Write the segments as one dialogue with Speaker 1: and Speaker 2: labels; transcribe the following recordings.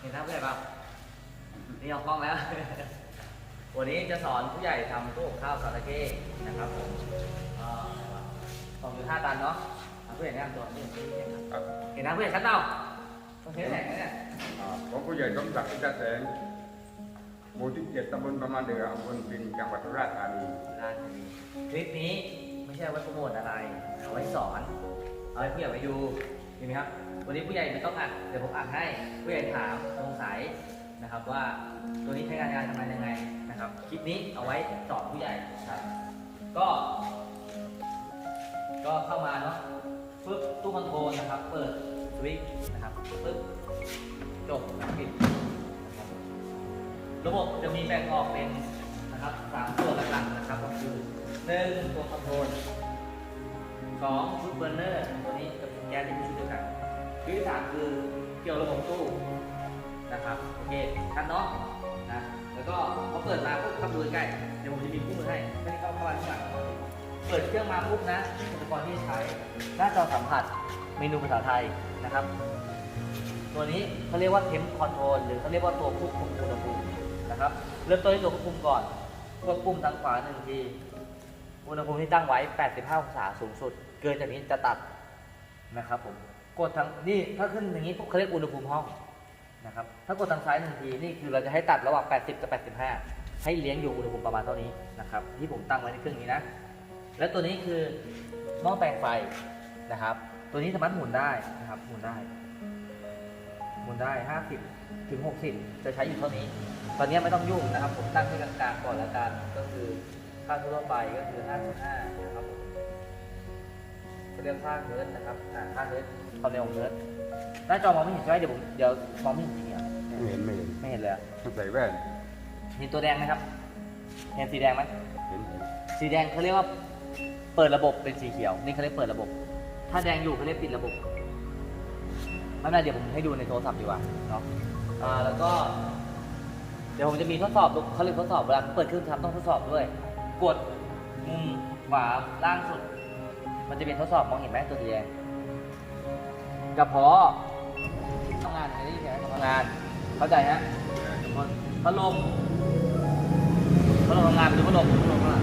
Speaker 1: เห็นหน้าผู้ใหญ่เปล่านี่เอากล้องแล้ว วันนี้จะสอนผู้ใหญ่ทำตู้กับข้าวซาตาเก้นะครับผมสองจุดห้าตันเนาะอะผู้ใหญ่แนะนำตัวนี่นี่นี่ครับ
Speaker 2: ครับ
Speaker 1: เห็นหน้าผู้ใหญ่ชัดเปล่าต้องเทสแสงนะเนี่ย
Speaker 2: อ่าผมผู้ใหญ่สมศักดิ์อินทรแสงหมู่ที่เจ็ดตำบลประมาณเดืออำเภอปินจังหวัดสุราษฎร์ธานี
Speaker 1: ราชบุรีคลิปนี้ไม่ใช่เอาไว้โปรโมทอะไรเอาไว้สอน เอาให้ผู้ใหญ่ไปดูเห็นไหมครับ วันนี้ผู้ใหญ่ไม่ต้องอัดเดี๋ยวผมอัดให้ผู้ใหญ่ถามสงสัยนะครับว่าตัวนี้ใช้งานการทำงานยังไงนะครับคลิปนี้เอาไว้สอนผู้ใหญ่ครับ ก็ ก็เข้ามาเนาะปึ๊บตู้คอนโทรลนะครับ เปิดสวิตช์นะครับปึ๊บจบนะครับปิดระบบจะมีแบ่งออกเป็นนะครับสามส่วนหลักๆนะครับก็คือหนึ่งตัวคอนโทรลสองชุดเบอร์เนอร์ตัวนี้กับแก๊สที่เป็นชุดเดียวกัน ชุดที่สามคือเกี่ยวระบบตู้นะครับโอเคคันเนาะนะแล้วก็พอเปิดมาปุ๊บเข้าดูใกล้เดี๋ยวผมจะมีคู่มือให้ไม่ได้เข้าเข้ามาข้างหลังเปิดเครื่องมาปุ๊บนะอุปกรณ์ที่ใช้หน้าจอสัมผัสเมนูภาษาไทยนะครับ ตัวนี้เขาเรียกว่าเทมคอนโทรลหรือเขาเรียกว่าตัวควบคุมอุณหภูมินะครับเริ่มต้นที่ตัวควบคุมก่อนควบคุมทางขวาหนึ่งทีอุณหภูมิที่ตั้งไว้ 85 องศาสูงสุด เกินจากนี้จะตัดนะครับผม กดทางนี่ถ้าขึ้นอย่างนี้ปุ๊บเขาเรียกอุณหภูมิห้องนะครับ ถ้ากดทางซ้ายหนึ่งทีนี่คือเราจะให้ตัดระหว่าง 80 กับ 85 ให้เลี้ยงอยู่อุณหภูมิประมาณเท่านี้นะครับ ที่ผมตั้งไว้ในเครื่องนี้นะ และตัวนี้คือหม้อแปลงไฟนะครับ ตัวนี้สามารถหมุนได้นะครับหมุนได้หมุนได้ 50 ถึง 60 จะใช้อยู่เท่านี้ ตอนนี้ไม่ต้องยุ่งนะครับ ผมตั้งให้กลางๆก่อนแล้วกันก็คือค่าทั่วไปก็คือ 55นะครับผม เรียกค่าเฮิร์ตซ์นะครับอ่าค่าเฮิร์ตซ์ความเร็วของเฮิร์ตซ์หน้าจอมองไม่เห็นใช่ไหมเดี๋ยวผมเดี๋ยวมองไม่เห็นจริงๆอะ
Speaker 2: ไม่เห็นไม่เห็น
Speaker 1: ไม่เห็นเลยอะ
Speaker 2: ต้องใส่แว่น
Speaker 1: เห็นตัวแดงไหมครับ เห็นสีแดงไหม
Speaker 2: เห็นเห็น
Speaker 1: สีแดงเขาเรียกว่าเปิดระบบเป็นสีเขียว นี่เขาเรียกเปิดระบบ ถ้าแดงอยู่เขาเรียกปิดระบบไม่เป็นไรเดี๋ยวผมให้ดูในโทรศัพท์ดีกว่าเนาะอ่าแล้วก็ เดี๋ยวผมจะมีทดสอบเขาเรียกทดสอบเวลาเปิดเครื่องทำต้องทดสอบด้วย กดมุมขวาล่างสุด มันจะเป็นทดสอบมองเห็นไหมตัวสีแดงกระเพาะทำงานอะไรที่ไหนทำงาน เข้าใจฮะพัดลมพัดลมทำงานเป็นพัดลมพัดลมข้างหลัง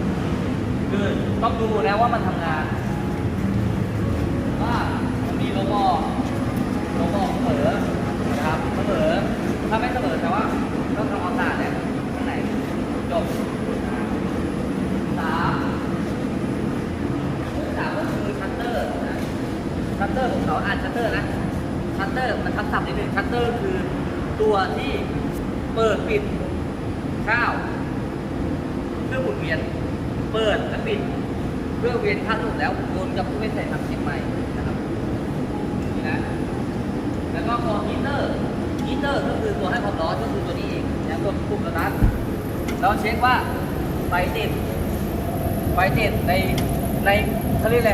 Speaker 1: คือต้องดูนะว่ามันทำงานว่ามันมีโลโก้โลโก้เสมอนะครับเสมอถ้าไม่เสมอแต่ว่าต้องทำความสะอาดเนี่ยข้างในจบสามสามก็คือชัตเตอร์นะ ชัตเตอร์ของเขาอ่านชัตเตอร์นะชัตเตอร์มันทับศัพท์นิดนึงชัตเตอร์คือตัวที่เปิดปิดข้าวเครื่อหมุนเวียน เปิดและปิดเพื่อเวียนข้าวถูกแล้วโยนกับผู้ไม่ใส่ทำเชียงใหม่นะครับนี่นะแล้วก็ตัวฮีเตอร์ฮีเตอร์ก็คือตัวให้ความร้อนก็คือตัวนี้เองแล้วกดปุ่มสตาร์ทเราเช็คว่าไฟติดไฟติดในในเขาเรียกอะไร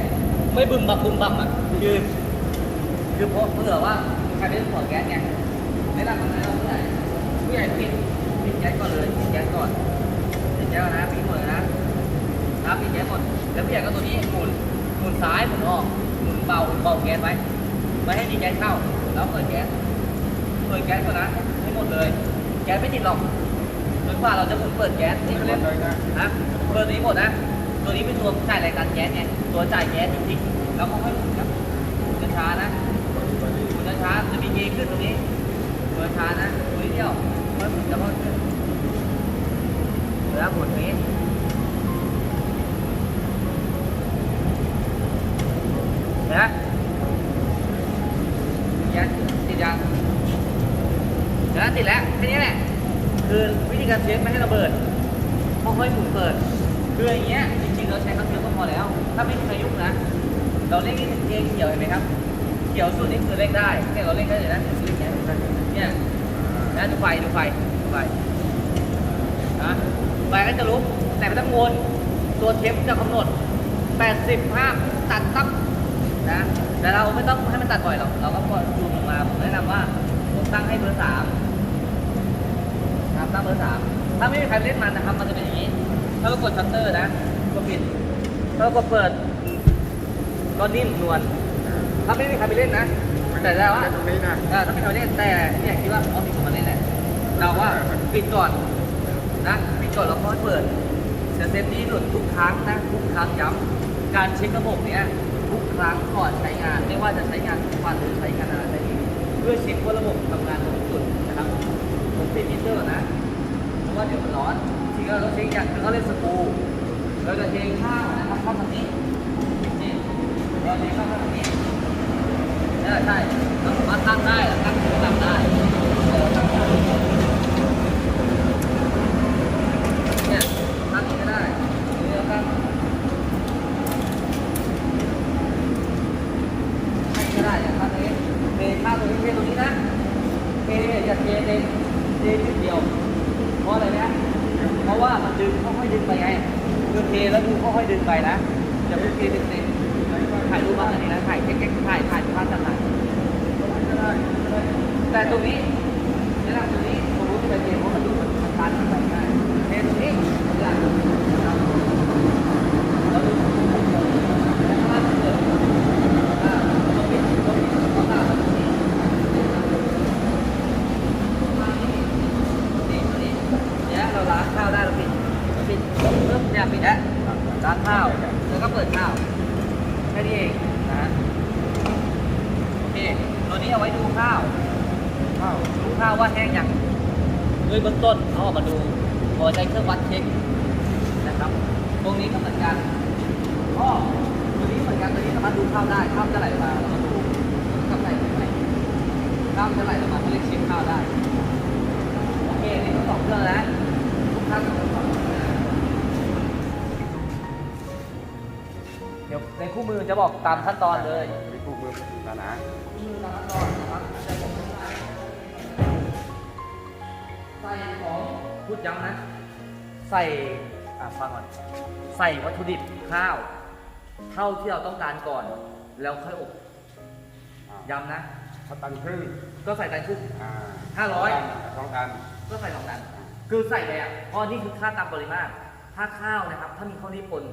Speaker 1: ไม่บึมบับบึมบับอะคือคือเพราะเผื่อว่าใครไม่ได้ขอแก๊สไงแนะนำทำไงเราผู้ใหญ่ผู้ใหญ่ปิดปิดแก๊สก่อนเลยปิดแก๊สก่อนปิดแก๊สก่อนนะปิดหมดเลยนะครับปิดแก๊สหมดแล้วพี่ใหญ่ก็ตัวนี้หมุนหมุนซ้ายหมุนออกหมุนเบาเบาแก๊สไว้ไม่ให้มีแก๊สเข้าแล้วเปิดแก๊สเปิดแก๊สก่อนนะให้หมดเลย แก๊สไม่ติดหรอกจนกว่าเราจะหมุนเปิดแก๊สนี่เขาเรียก
Speaker 2: เลยนะ
Speaker 1: นะเปิดตัวนี้หมดนะ ตัวนี้เป็นตัวจ่ายรายการแก๊สไงตัวจ่ายแก๊สจริงๆแล้วก็ค่อยหมุนครับหมุนช้าๆนะหมุนช้าๆจะมีเกยร์ขึ้นตรงนี้หมุนช้านะหมุนเดียวค่อยหมุนแล้วก็ขึ้นแล้วหมุนนี้เห็นไหมยังติดยังนะติดแล้วแค่นี้แหละคือวิธีการเช็คไม่ให้ระเบิดค่อยๆหมุนเปิดคืออย่างเงี้ย เราใช้ค้ำเดียวก็พอแล้ว ถ้าไม่มีใครยุ่งนะ เราเล่นที่เกงเขียวเห็นไหมครับเขียวสุดนี่คือเล่นได้เนี่ยเราเล่นได้เลยนะเล่นแค่เนี่ยนะดูไฟดูไฟดูไฟนะไฟก็จะลุกแต่ไม่ต้องวนตัวเทปจะกำหนด 80ภาตัดตับนะแต่เราไม่ต้องให้มันตัดบ่อยหรอกเราก็กดซูมออกมาผมแนะนำว่าผมตั้งให้เบอร์สามครับตั้งเบอร์สามถ้าไม่มีใครเล่นมันนะครับมันจะเป็นอย่างนี้ ถ้าเรากดชัตเตอร์นะ ก็ปิดถ้าเรากดเปิดก็นิ่มนวลถ้าไม่มีใครไปเล่นนะ แต่แล้วว่า
Speaker 2: ตรงนี้นะ
Speaker 1: เออถ้าเป็นเราเล่นแต่เนี่ยคิดว่าเขามีคนมาเล่นแหละเราว่าปิดก่อนนะปิดก่อนแล้วค่อยเปิดจะเซฟตี้หลุดทุกครั้งนะทุกครั้งย้ำการเช็คระบบเนี้ยทุกครั้งก่อนใช้งาน ไม่ว่าจะใช้งานทุกวันหรือใช้งานอะไรก็ดีเพื่อเช็คว่าระบบทำงานตรงจุดนะครับผมปิดมิเตอร์นะเพราะว่าเดี๋ยวมันร้อนทีก็เราต้องเช็คอย่างหนึงเขาเล่นสกรู เราจะเทข้าวนะครับเข้าทางนี้นี่เราเทข้าวเข้าทางนี้ใช่ใช่เราสามารถตั้งได้แล้วตั้งตัวตั้งได้เนี่ยตั้งนี้ก็ได้หรือเราตั้งให้ก็ได้อย่างตั้งนี้เทข้าวตรงนี้เทตรงนี้นะเทอย่าเทเทเทนิดเดียวเพราะอะไรนะเพราะว่ามันดึงค่อยๆดึงไปไง คือเทแล้วดูค่อยๆดึงไปนะอย่าเพิ่งเทเต็มๆถ่ายรูปบ้างอันนี้นะถ่ายแก๊กๆถ่ายถ่ายภาพต่างๆแต่ตรงนี้เวลาตรงนี้ผมรู้ที่เป็นเกมเพราะมันดูมันตันไปง่ายเทตรงนี้เวลาแล้วดูแล้วภาพเกิดอ่าตรงนี้ตรงนี้ก็ตามตรงนี้มาที่นี่นี่ตรงนี้เนี่ยเราล้างข้าวได้เราปิดปิดเริ่มเนี่ยปิดแล้วล้างข้าวแล้วก็เปิดข้าวแค่นี้เองนะฮะ โอเค ตัวนี้เอาไว้ดูข้าว ข้าว ดูข้าวว่าแห้งยัง ด้วยเบื้องต้นเอาออกมาดูพอใช้เครื่องวัดเช็คนะครับ ตรงนี้ก็เหมือนกันก็ตัวนี้เหมือนกันตัวนี้สามารถดูข้าวได้ข้าวจะไหลมาเราก็ดูกับไหลไปไหลข้าวจะไหลลงมาเขาเรียกเช็คข้าวได้โอเคนี่ทั้งสองเครื่องแล้วทุกท่านต้องสองเครื่องนะเดี๋ยวในคู่มือจะบอกตามขั้นตอนเลย
Speaker 2: มีคู่มือนะนะ
Speaker 1: ใส่ของพูดย้ำนะ ใส่อะฟังก่อน ใส่วัตถุดิบข้าว เท่าที่เราต้องการก่อน แล้วค่อยอบย้ำนะ
Speaker 2: เขาตันครึ่ง
Speaker 1: ก็ใส่ตันครึ่ง
Speaker 2: อ่า
Speaker 1: ห้าร้อย
Speaker 2: สองตัน
Speaker 1: ก็ใส่สองตัน คือใส่ไปอะเพราะนี่คือค่าตามปริมาตร ถ้าข้าวนะครับ ถ้ามีข้าวรีบปน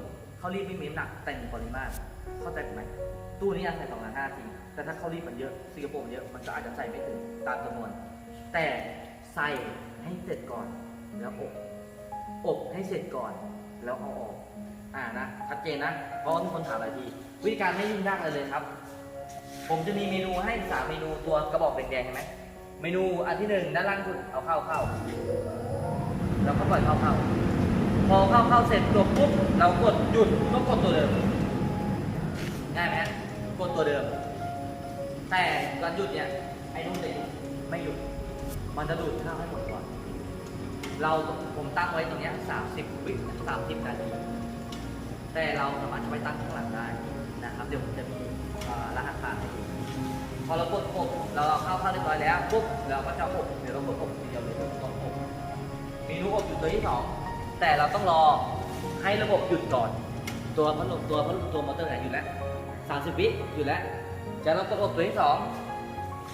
Speaker 1: ข้าวรีบไม่มีน้ำหนักแต่มีปริมาตร เข้าใจผมไหมตู้นี้อาจใส่สองล้านห้าที แต่ถ้าข้าวรีบมันเยอะสิงคโปร์มันเยอะ มันจะอาจจะใส่ไม่ถึงตามจำนวน แต่ใส่ ให้เสร็จก่อน แล้วอบอบให้เสร็จก่อน แล้วเอาออก อ่านะชัดเจนนะเพราะว่ามีคนถามหลายทีวิธีการไม่ยุ่งยากเลยเลยครับ ผมจะมีเมนูให้สามเมนูตัวกระบอกแดงๆเห็นไหมเมนูอันที่หนึ่งด้านล่างสุดเอาเข้าเข้าเราก็ปล่อยเข้าเข้าพอเข้าเข้าเสร็จจบปุ๊บเรากดหยุดก็กดตัวเดิมง่ายไหมกดตัวเดิม แต่ตอนหยุดเนี่ยไอ้นุ่นจะหยุดไม่หยุดมันจะดูดข้าวให้หมด เราผมตั้งไว้ตรงนี้สามสิบวิสามสิบนาทีแต่เราสามารถจะไปตั้งข้างหลังได้นะครับ เดี๋ยวผมจะมีอ่ารหัสผ่านให้ดูพอเรากดอบเราเข้าเข้าเรียบร้อยแล้วปุ๊บเราก็จะอบเดี๋ยวเรากดอบเดียวเลยกดอบเมนูอบอยู่ตัวที่สองแต่เราต้องรอให้ระบบหยุดก่อน ตัวพัดลมตัวพัดลมตัวมอเตอร์ไหนอยู่แล้วสามสิบวิอยู่แล้วจะเรากดอบตัวที่สอง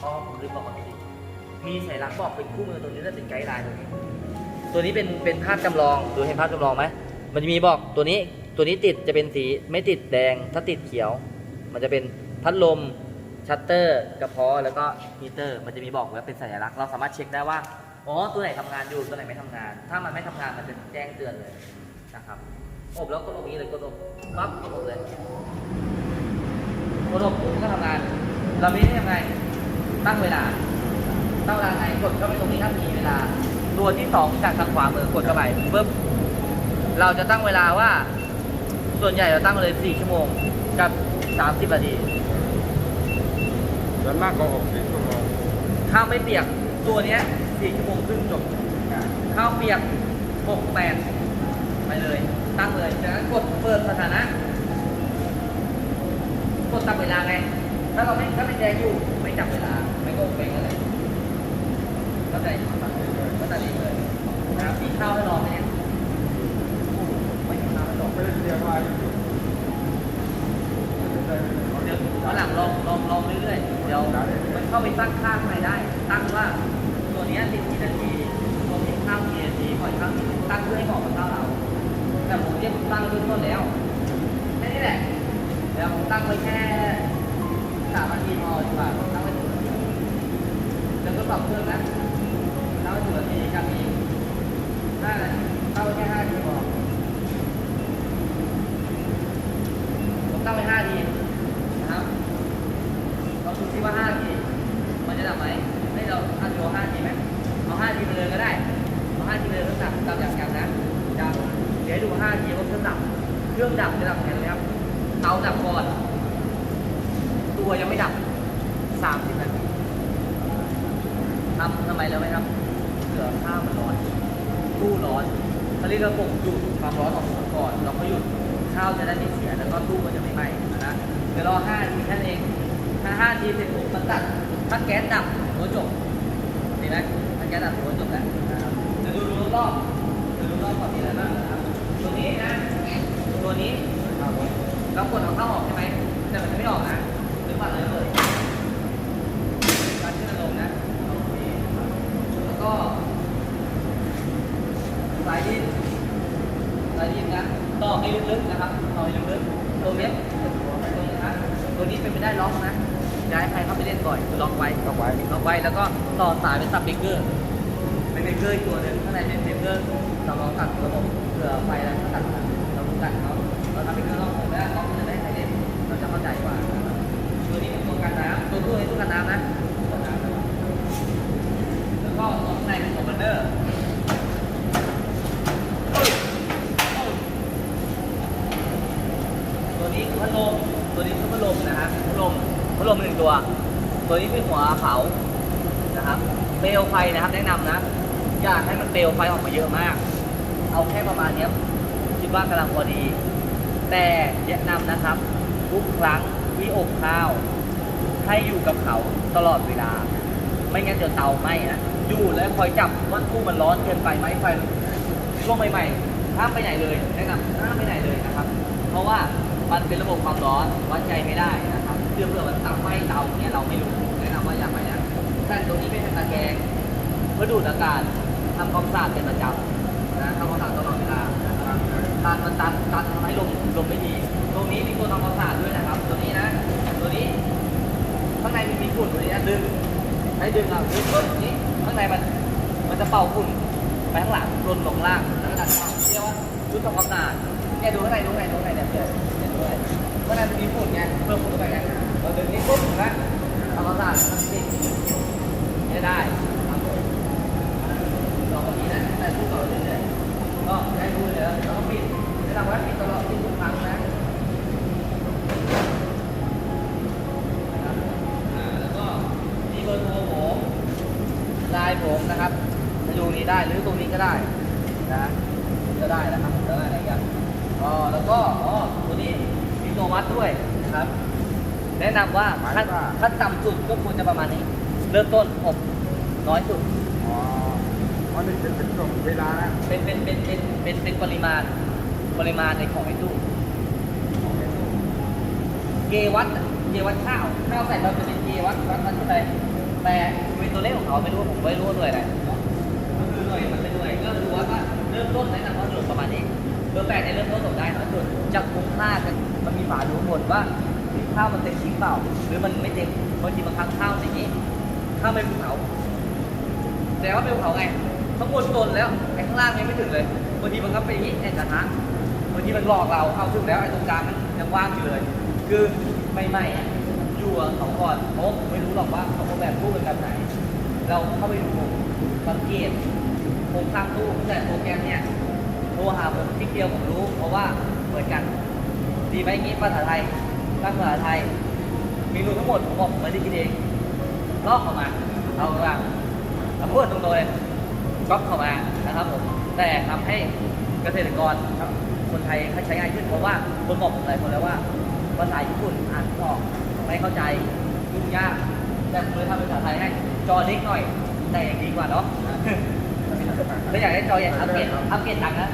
Speaker 1: อ๋อผมลืมบอกก่อนสิมีสัญลักษณ์บอกเป็นคู่มือตัวนี้และเป็นไกด์ไลน์ตัวนี้ ตัวนี้เป็นเป็นภาพจำลองดูเห็นภาพจำลองไหมมันจะมีบอกตัวนี้ตัวนี้ติดจะเป็นสีไม่ติดแดง ถ้าติดเขียว มันจะเป็นพัดลมชัตเตอร์ กระเพาะแล้วก็ฮีเตอร์ มันจะมีบอกไว้เป็นสัญลักษณ์เราสามารถเช็คได้ว่าอ๋อตัวไหนทำงานอยู่ตัวไหนไม่ทำงาน ถ้ามันไม่ทำงานมันจะแจ้งเตือนเลยนะครับอบแล้วก็ตรงนี้เลยกดอบปั๊บกดอบเลยกดอบปุ๊บก็ทำงาน เราไม่ได้ทำไงตั้งเวลาตั้งเวลาไงกดเข้าไปตรงนี้ถ้ามีเวลา ตัวที่สองจากทางขวามือกดเข้าไปปุ๊บเราจะตั้งเวลาว่า ส่วนใหญ่เราตั้งเลย4ชั่วโมงกับ 30นาที
Speaker 2: ส่วนมากก็อบสิบชั่วโมง
Speaker 1: ข้าวไม่เปียกตัวเนี้ย4ชั่วโมงครึ่งจบข้าวเปียก6 8ไปเลย ตั้งเลยจากนั้นกดเปิดสถานะ กดตั้งเวลาไงถ้าเราไม่ถ้าไม่แจ้งอยู่ไม่จับเวลาไม่ก็เป็นอะไรเข้าใจเข้า ใจดีเลยนะครับมีข้าวให้รอไหมเนี่ยไม่ข้าวให้รอ
Speaker 2: ไม่ได้เรียมไว้
Speaker 1: เดี๋ยววันหลังลองลองลองเรื่อยๆเดี๋ยวมันเข้าไปตั้งค่าข้างในได้ ตั้งว่าตัวนี้ติดกี่นาทีตัวนี้ข้าวกี่นาทีปล่อยข้ามตั้งเพื่อให้เหมาะกับข้าวเรา แต่ผมเนี่ยผมตั้งไว้เบื้องต้นแล้วแค่นี้แหละเดี๋ยวผมตั้งไว้แค่สามนาทีพอดีกว่าตั้งไว้ทดสอบเครื่องนะ เราถือว่ามีการมีห้านาเข้าแค่ห้าทีพอผมตั้งไว้ห้าทีนะครับลองดูซิว่าห้าทีมันจะดับไหมให้เราเอาโชว์ห้าทีไหมเอาห้าทีไปเลยก็ได้เอาห้าทีไปเลยก็ดับดับอย่างกันนะดับเดี๋ยวดูห้าทีว่าเครื่องดับเครื่องดับจะดับแทนเลยครับเตาดับก่อนตัวยังไม่ดับสามสิบนาทีทำทำไมแล้วไหมครับเผื่อข้าวมันร้อนตู้ร้อนเขาเระบบดูดความร้อนออกมาก่อนเราก็หยุดข้าวจะได้ไม่เสียแล้วก็ตู้มันจะไม่ไหม้นะเดี๋ยวรอห้านาทีแค่นั้นเองถ้าห้านาทีเสร็จปุ๊บมันตัดถ้าแก๊สดับหัวจบดีไหมถ้าแก๊สดับหัวจบแล้วนะครับเดี๋ยวดูดูรอบๆเดี๋ยวดูรอบก่อนมีอะไรบ้างนะครับตัวนี้นะตัวนี้เรากดเอาเข้าออกใช่ไหมแต่มันจะไม่ออกนะหรือเปล่าเลยเลยการขึ้นลงนะโอเคแล้วก็สายดินสายดิ นนะต่อให้ลึกๆนะครับต่อให้ลึกๆตรงเนี้ยตรงนี้นะตัวนี้เป็นไปได้ล็อกนะย้ายใครเข้าไปเล่นก่อนคือล็อกไว้
Speaker 2: ล็อกไว้
Speaker 1: ล็อกไว้แล้วก็ต่อสายเป็นซับเบรกเกอร์เป็นเบรกเกอร์อีกตัวหนึงข้างในเป็นเบรกเกอร์สำรองตัดระบบเผื่อไฟแล้วก็ตัดเรารู้กันเขาเราทำเบรกเกอร์ล็อกผมแล้วล็อกมันจะได้ใครเล่นเราจะเข้าใจกว่านะครับตัวนี้เป็นตัวกันน้ำตัวตู้ให้ตู้กันน้ำนะตัวน้ำนะครับแล้วก็ตัวข้างในเป็นตัวบันเดอร์ตัวนี้คือ พัดลมตัวนี้คือพัดลมนะฮะพัดลมพัดลมหนึ่งตัว ตัวนี้เป็นหัวเขานะครับเปลวไฟนะครับ แนะนำนะอย่าให้มันเปลวไฟออกมาเยอะมาก เอาแค่ประมาณนี้คิดว่ากำลังพอดี แต่แนะนำนะครับทุกครั้งที่อบข้าว ให้อยู่กับเขาตลอดเวลา ไม่งั้นเดี๋ยวเตาไหม้นะอยู่แล้วคอยจับว่าตู้มันร้อนเกินไปไหมไฟช่วงใหม่ๆห้ามไปไหนเลยแนะนำห้ามไปไหนเลยนะครับ เพราะว่า มันเป็นระบบความร้อนวัดใจไม่ได้นะครับเพื่อเพื่อมันตับไหมเตาเนี่ยเราไม่รู้แนะนำว่าอย่าไปนะแต่ตรงนี้เป็นตะแกรงเพื่อดูดอากาศทำความสะอาดเป็นประจำนะทำความสะอาดตลอดเวลานะครับตันมันตันตันทำให้ลมลมไม่ดี ตรงนี้มีตัวทำความสะอาดด้วยนะครับ ตัวนี้นะ ตัวนี้ข้างในมีมีฝุ่นตัวนี้นะดึงให้ดึงเอะดึงปุ๊บนี้ข้างในมันมันจะเป่าฝุ่นไปข้างหลังลนลงล่างแล้วก็ดันเข้าเรียกว่าชุดทำความสะอาดเนี่ยดูข้างในดูข้างในดูข้างในเนี่ย เพื่อนเนี่างในข้นมีฝุ่นไงเพิ่มฝุ่นเข้าไปไงเราดึงนี้ปุ๊บนไหมทำความสะอาดมันติดไม่ได้ครับผมลองแบบนี้นะแต่ทุกต่อเรื่อยๆก็ได้ดูเลยแล้วก็ปิดแนะนำว่าปิดตลอดปิดทุกครั้งนะนะครับแล้วก็มีเบอร์โทรผมไลน์ผมนะครับจะดูนี้ได้หรือตรงนี้ก็ได้นะก็ได้นะครับได้อะไรอย่างอ๋อแล้วก็อ๋อตัวนี้ มีตัววัดด้วยนะครับ แนะนำว่าขั้นขั้นต่ำสุดก็ควรจะประมาณนี้ เริ่มต้นอบน้อยสุด
Speaker 2: อ๋ออันนี้เป็นเป็นช่วงเวลานะ
Speaker 1: เป็นเป็นเป็นเป็นเป็นเป็นปริมาณปริมาณในของไอ้ตู้ของไอ้ตู้เกวัตอะเกวัตข้าวข้าวใส่เราจะเป็นเกวัตวัดวัดที่ไหนแต่เป็นตัวเลขของเขาไม่รู้ผมไม่รู้ว่าหน่วยอะไรเนาะก็คือหน่วยมันเป็นหน่วยก็ดูว่าว่าเริ่มต้นแนะนำว่าหน่วยประมาณนี้เบอร์แปดในยเริ่มต้นส่งได้นะส่วนจะคุ้มค่ากัน มันมีฝาดูหมดว่าข้าวมันเต็มจริงเปล่า หรือมันไม่เต็มบางทีบางครั้งข้าวอย่างนี้ข้าวไม่ภูเขาแต่ว่าเป็นภูเขาไงข้างบนโดนแล้วไอ้ข้างล่างยังไม่ถึงเลยบางทีมันก็เป็นอย่างนี้ไอ้กระทะบางทีมันหลอกเราเอาถึงแล้วไอ้ตรงกลางมันยังว่างอยู่เลย คือไม่ไม่อยู่เขาก่อนเพราะผมไม่รู้หรอกว่าเขาแบบตู้เป็นแบบไหน เราเข้าไปดูสังเกตโครงสร้างตู้แต่โปรแกรมเนี่ยโทรหาผมที่เดียวผมรู้ เพราะว่าเหมือนกัน ดีไหมอย่างนี้ภาษาไทยตั้งภาษาไทยเมนูทั้งหมดผมบอกผมไม่ได้คิดเองลอกออกมา เอาละเอาพูดตรงๆเลยก๊อปเข้ามานะครับผมแต่ทำให้เกษตรกรครับคนไทยเขาใช้ง่ายขึ้นเพราะว่าคนบอกผมหลายคนแล้วว่าภาษาญี่ปุ่นอ่านไม่ออกไม่เข้าใจยุ่งยากแต่ผมเลยทำภาษาไทยให้จอเล็กหน่อย แต่ยังดีกว่าเนาะไม่อยากได้จอใหญ่อัปเกรดอัปเกรดตังค์นะ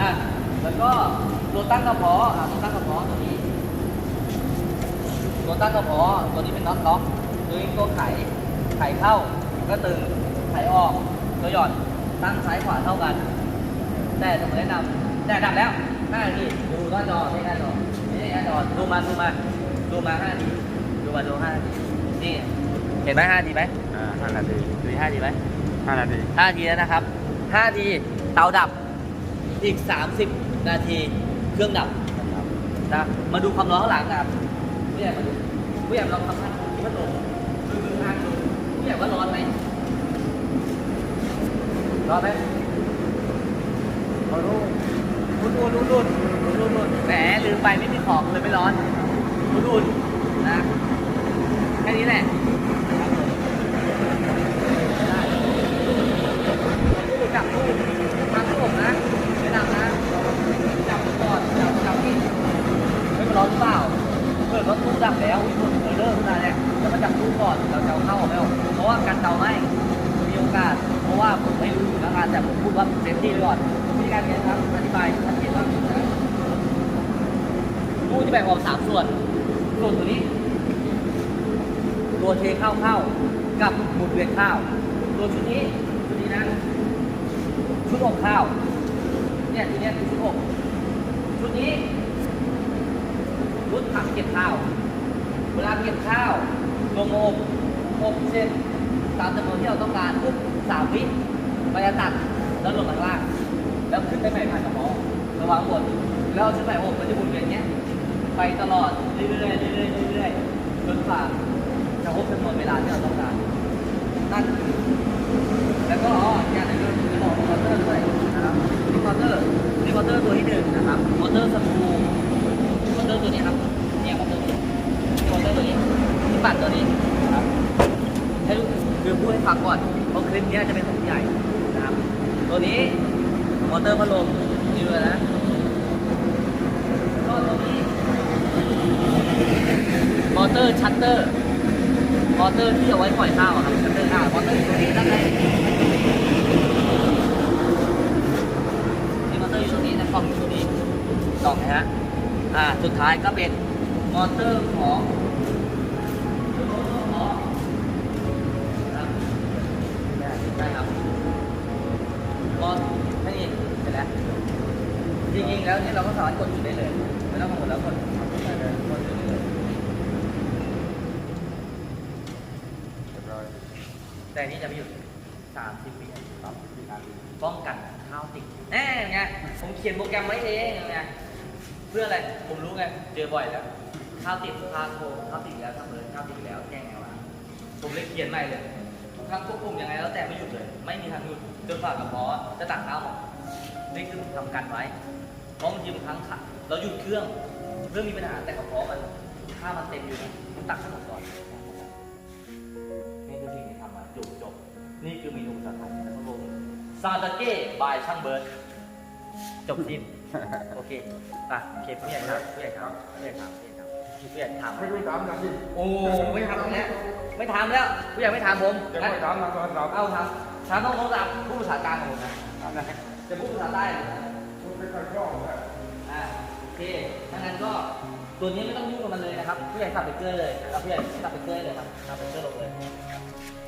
Speaker 1: อะแล้วก็ ตัวตั้งกระเพาะอะตัวตั้งกระเพาะตัวนี้ ตัวตั้งกระเพาะตัวนี้เป็นน็อตล็อกตัวนี้ตัวไขไขเข้าก็ตึงไขออกตัวหย่อนตั้งซ้ายขวาเท่ากัน แต่ผมแนะนำแต่ดับแล้วห้านาทีดูหน้าจอไม่หน้าจอไม่ใช่หน้าจอดูมาดูมาดูมาห้านาทีดูมาดูห้านาทีนี่เห็นไหมห้าทีไหม
Speaker 2: อ่าห้านาที
Speaker 1: ดูห้าทีไหม
Speaker 2: ห้านาที
Speaker 1: ห้าทีแล้วนะครับห้าทีเตาดับอีกสามสิบนาที เครื่องดับนะมาดูความร้อนข้างหลังกันผู้ใหญ่มาดูผู้ใหญ่ลองทำพัดที่พัดลมคือคือทางดูผู้ใหญ่ว่าร้อนไหมร้อนไหม
Speaker 2: รู้
Speaker 1: อุ่นอุ่นอุ่นอุ่นอุ่นอุ่นอุ่นแหมลืมไปไม่มีของเลยไม่ร้อนอุ่นอุ่นนะแค่นี้แหละดูจับตู้ ก่อนวิธีการเนี้ยครับอธิบายชัดเจนมากนะตู้จะแบ่งออกสามส่วน ส่วนตัวนี้ ตัวเทเข้าเข้ากับหมุนเวียนข้าว ตัวชุดนี้ชุดนี้นะชุดอบข้าวเนี่ยทีเนี้ยคือชุดอบชุดนี้ชุดถังเก็บข้าว เวลาเก็บข้าวลงอบอบเช่นตามจำนวนที่เราต้องการปุ๊บสามวิมันจะตัด แล้วลงมาข้างล่าง แล้วขึ้นไปใหม่ผ่านกระเพาะระวังบนแล้วชุดใหม่อบมันจะหมุนเวียนเนี้ย ไปตลอดเรื่อยๆเรื่อยๆเรื่อยๆจนกว่าจะครบจำนวนเวลาที่เราต้องการนั่นคือแล้วก็อ๋ออีกอย่างหนึงคือจะบอกมอเตอร์ด้วยนะครับมอเตอร์นี่มอเตอร์ตัวที่หนึ่งนะครับมอเตอร์สกรูมอเตอร์ตัวนี้ครับเนี่ยมอเตอร์ตัวนี้มอเตอร์ตัวนี้นี่ปัดตัวนี้นะครับให้คือพูดให้ฟังก่อนเพราะคลิปเนี้ยจะเป็นของใหญ่ ตัวนี้มอเตอร์พัดลมนี่เลยนะก็ตัวนี้มอเตอร์ชัตเตอร์มอเตอร์ที่เอาไว้ปล่อยข้าวอะครับชัตเตอร์ข้าวมอเตอร์อยู่ตรงนี้ด้านในนี่มอเตอร์อยู่ตรงนี้นะกล่องอยู่ตรงนี้กล่องนะฮะอ่าสุดท้ายก็เป็นมอเตอร์ของ แล้วเนี่ยเราก็สามารถกดจุดได้เลยไม่ต้องกังวลแล้วกดกดได้เลยกดจุดได้เลย
Speaker 2: เรียบร้อย
Speaker 1: แต่อันนี้จะไม่หยุดสามสิบวิสามสิบวินาทีป้องกันข้าวติดแน่ไงผมเขียนโปรแกรมไว้เองไงเพื่ออะไรผมรู้ไงเจอบ่อยแล้วข้าวติดพาโคข้าวติดแล้วทำเลยข้าวติดแล้วแจ้งไงวะผมเลยเขียนใหม่เลยทำควบคุมยังไงแล้วแต่ไม่หยุดเลย ไม่มีทางหยุดจนฝ่ากระเพาะจะตักข้าวออกนี่คือผมทำกันไว้ เพราะบางทีบางครั้งค่ะเราหยุดเครื่องเครื่องมีปัญหาแต่กระเพาะมันข้าวมันเต็มอยู่มันตักให้หมดก่อนนี่คือสิ่งที่ทำมาจบจบ นี่คือเมนูสาไทยแล้วก็ลงซาตาเก้บายช่างเบิร์ดจบสิ้นโอเคอะโอเคผู้ใหญ่ครับผู้ใหญ่ครับผู้ใหญ่ครับผู้ใหญ่ครับผู้ใหญ่ถาม
Speaker 2: ไม่รู้ถามนาที
Speaker 1: โอ้ไม่ทำแล้วไม่ทำแล้วผู้ใหญ่ไม่ถามผม
Speaker 2: จะไม่ถามมาตอนเรา
Speaker 1: เอาครับถามต้องต้องถามผู้ภาษากลางของผมนะจะพูดภาษาใต้เลย
Speaker 2: คุณไม่ค่อยคล่องเลย
Speaker 1: อ่าโอเคถ้างั้นก็ตัวนี้ไม่ต้องยุ่งกับมันเลยนะครับผู้ใหญ่ขับเบรกเกอร์เลยเอาผู้ใหญ่ขับเบรกเกอร์เลยครับขับเบรกเกอร์ลงเลย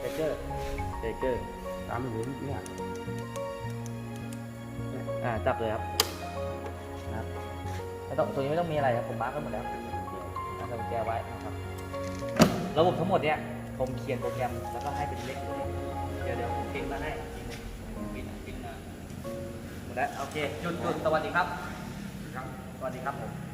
Speaker 1: เบรกเกอร์เบรกเกอร์
Speaker 2: ถามไม่เห็นเนี่ย
Speaker 1: อ่าจับเลยครับนะครับไม่ต้องตัวนี้ไม่ต้องมีอะไรครับผมมาร์กไว้หมดแล้วนะครับแกไว้นะครับระบบทั้งหมดเนี่ยผมเขียนโปรแกรมแล้วก็ให้เป็นเลขเลยเดี๋ยวเดี๋ยวผมพิมพ์มาให้ทีนึง แล้วโอเคหยุดหยุดสวัสดี
Speaker 2: ครับ
Speaker 1: สวัสดีครับผม